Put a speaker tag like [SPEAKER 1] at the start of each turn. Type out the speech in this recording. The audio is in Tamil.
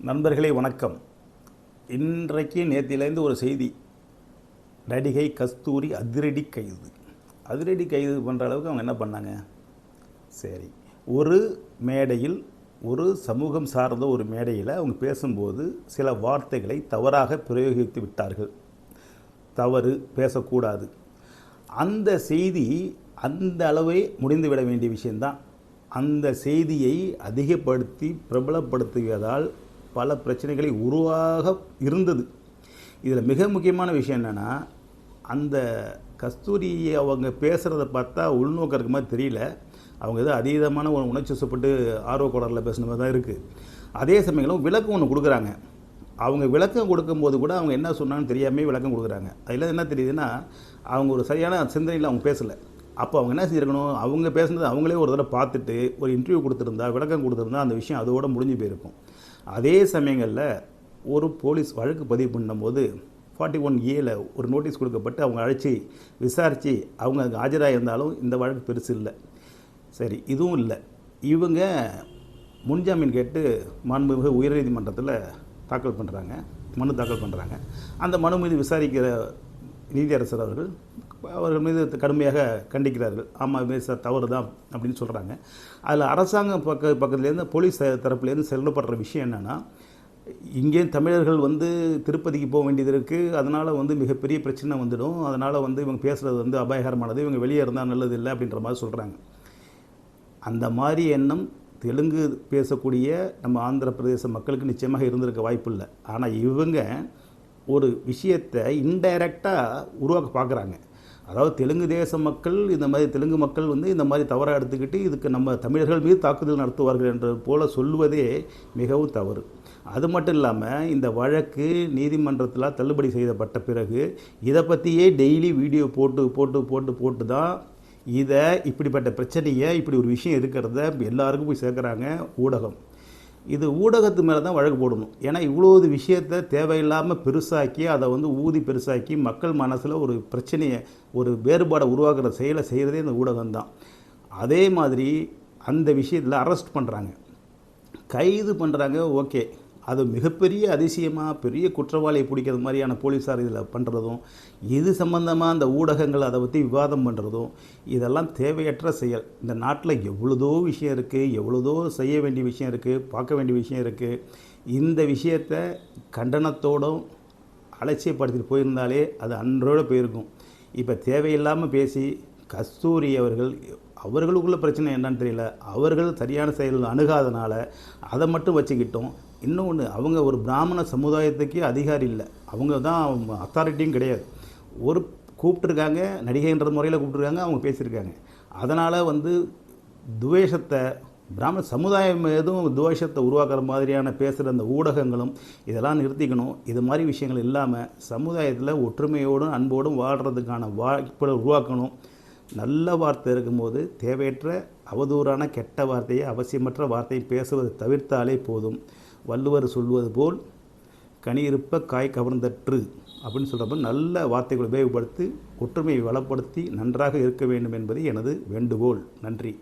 [SPEAKER 1] நண்பர்களே வணக்கம். இன்றைக்கு நேற்றிலேருந்து ஒரு செய்தி. நடிகை கஸ்தூரி அதிரடி கைது. அதிரடி கைது பண்ணுற அளவுக்கு அவங்க என்ன பண்ணாங்க? சரி ஒரு மேடையில் ஒரு சமூகம் சார்ந்த ஒரு மேடையில் அவங்க பேசும்போது சில வார்த்தைகளை தவறாக பிரயோகித்து விட்டார்கள். தவறு பேசக்கூடாது. அந்த செய்தி அந்த அளவே முடிந்துவிட வேண்டிய விஷயந்தான் அந்த செய்தியை அதிகப்படுத்தி பிரபலப்படுத்துவதால் பல பிரச்சனைகளை உருவாக இருந்தது. இதில் மிக முக்கியமான விஷயம் என்னென்னா அந்த கஸ்தூரியை அவங்க பேசுகிறத பார்த்தா உள்நோக்கம் இருக்க மாதிரி தெரியல. அவங்க ஏதோ அதீதமான ஒரு உணர்ச்சி வசப்பட்டு ஆர்வ கோடரில் பேசுன மாதிரி தான் இருக்குது அதே சமயங்களும் விளக்கம் ஒன்று கொடுக்குறாங்க. அவங்க விளக்கம் கொடுக்கும்போது கூட அவங்க என்ன சொன்னான்னு தெரியாமே விளக்கம் கொடுக்குறாங்க. அதில் என்ன தெரியுதுன்னா அவங்க ஒரு சரியான சிந்தனையில் அவங்க பேசலை. அப்போ அவங்க என்ன செஞ்சிருக்கணும்? அவங்க பேசுனது அவங்களே ஒரு தடவை பார்த்துட்டு ஒரு இன்டர்வியூ கொடுத்துருந்தா விளக்கம் கொடுத்துருந்தா அந்த விஷயம் அதோட முடிஞ்சு போயிருக்கும். அதே சமயங்களில் ஒரு போலீஸ் வழக்கு பதிவு பண்ணும்போது ஃபார்ட்டி ஒன் ஏல ஒரு நோட்டீஸ் கொடுக்கப்பட்டு அவங்க அழைச்சி விசாரித்து அவங்க அங்கே ஆஜராக இருந்தாலும் இந்த வழக்கு பெருசு இல்லை. சரி இதுவும் இல்லை. இவங்க முன்ஜாமீன் கேட்டு மாண்புமிகு உயர்நீதிமன்றத்தில் தாக்கல் பண்ணுறாங்க மனு தாக்கல் பண்ணுறாங்க அந்த மனு மீது விசாரிக்கிற நீதியரசர் அவர்கள் அவர்கள் மீது கடுமையாக கண்டிக்கிறார்கள். ஆமாம் இது சார் தவறு தான் அப்படின்னு சொல்கிறாங்க அதில் அரசாங்கம் பக்க பக்கத்துலேருந்து போலீஸ் தரப்புலேருந்து செல்லப்படுற விஷயம் என்னென்னா இங்கே தமிழர்கள் வந்து திருப்பதிக்கு போக வேண்டியது இருக்குது அதனால் வந்து மிகப்பெரிய பிரச்சனை வந்துடும். அதனால் வந்து இவங்க பேசுகிறது வந்து அபாயகரமானது. இவங்க வெளியே இருந்தால் நல்லது இல்லை அப்படின்ற மாதிரி சொல்கிறாங்க அந்த மாதிரி எண்ணம் தெலுங்கு பேசக்கூடிய நம்ம ஆந்திர பிரதேச மக்களுக்கு நிச்சயமாக இருந்திருக்க வாய்ப்பு இல்லை. ஆனால் இவங்க ஒரு விஷயத்தை இன்டைரக்டாக உருவாக்க பார்க்குறாங்க அதாவது தெலுங்கு தேச மக்கள் இந்த மாதிரி தெலுங்கு மக்கள் வந்து இந்த மாதிரி தவறாக எடுத்துக்கிட்டு இதுக்கு நம்ம தமிழர்கள் மீது தாக்குதல் நடத்துவார்கள் என்று போல சொல்லுவதே மிகவும் தவறு. அது மட்டும் இல்லாமல் இந்த வழக்கு நீதிமன்றத்தில் தள்ளுபடி செய்யப்பட்ட பிறகு இதை பற்றியே டெய்லி வீடியோ போட்டு போட்டு போட்டு போட்டு தான் இதை இப்படிப்பட்ட பிரச்சனையை இப்படி ஒரு விஷயம் இருக்கிறத எல்லாருக்கும் போய் சேர்க்குறாங்க ஊடகம். இது ஊடகத்து மேலே தான் வழக்கு போடணும். ஏன்னா இவ்வளோ விஷயத்தை தேவையில்லாமல் பெருசாக்கி அதை வந்து ஊதி பெருசாக்கி மக்கள் மனசில் ஒரு பிரச்சனையை ஒரு வேறுபாடை உருவாக்குற செயலை செய்கிறதே இந்த ஊடகம் தான். அதே மாதிரி அந்த விஷயத்தில் அரெஸ்ட் பண்ணுறாங்க கைது பண்ணுறாங்க ஓகே. அது மிகப்பெரிய அதிசயமாக பெரிய குற்றவாளியை பிடிக்கிறது மாதிரியான போலீஸார் இதில் பண்ணுறதும் இது சம்பந்தமாக அந்த ஊடகங்கள் அதை பற்றி விவாதம் பண்ணுறதும் இதெல்லாம் தேவையற்ற செயல். இந்த நாட்டில் எவ்வளோதோ விஷயம் இருக்குது எவ்வளோதோ செய்ய வேண்டிய விஷயம் இருக்குது பார்க்க வேண்டிய விஷயம் இருக்குது இந்த விஷயத்தை கண்டனத்தோடும் அலட்சியப்படுத்திட்டு போயிருந்தாலே அது அன்றோடு போயிருக்கும். இப்போ தேவையில்லாமல் பேசி கஸ்தூரி அவர்கள் அவர்களுக்குள்ள பிரச்சனை என்னன்னு தெரியல. அவர்கள் சரியான செயல் அணுகாதனால அதை மட்டும் வச்சுக்கிட்டோம். இன்னொன்று அவங்க ஒரு பிராமண சமுதாயத்துக்கே அதிகாரி இல்லை. அவங்க தான் அத்தாரிட்டியும் கிடையாது. ஒரு கூப்பிட்ருக்காங்க நடிகைன்ற முறையில் கூப்பிட்ருக்காங்க அவங்க பேசியிருக்காங்க. அதனால் வந்து துவேஷத்தை பிராமண சமுதாயம் எதுவும் துவேஷத்தை உருவாக்குற மாதிரியான பேசுகிற அந்த ஊடகங்களும் இதெல்லாம் நிறுத்திக்கணும். இது மாதிரி விஷயங்கள் இல்லாமல் சமுதாயத்தில் ஒற்றுமையோடும் அன்போடும் வாழ்கிறதுக்கான வாய்ப்புகளை உருவாக்கணும். நல்ல வார்த்தை இருக்கும்போது தேவையற்ற அவதூறான கெட்ட வார்த்தையை அவசியமற்ற வார்த்தையை பேசுவதை தவிர்த்தாலே போதும். வள்ளுவர் சொல்வது போல் கனியிருப்ப காய் கவர்ந்தற்று அப்படின்னு சொல்கிறப்ப நல்ல வார்த்தைகளை உபயோகப்படுத்தி ஒற்றுமையை வளப்படுத்தி நன்றாக இருக்க வேண்டும் என்பது எனது வேண்டுகோள். நன்றி.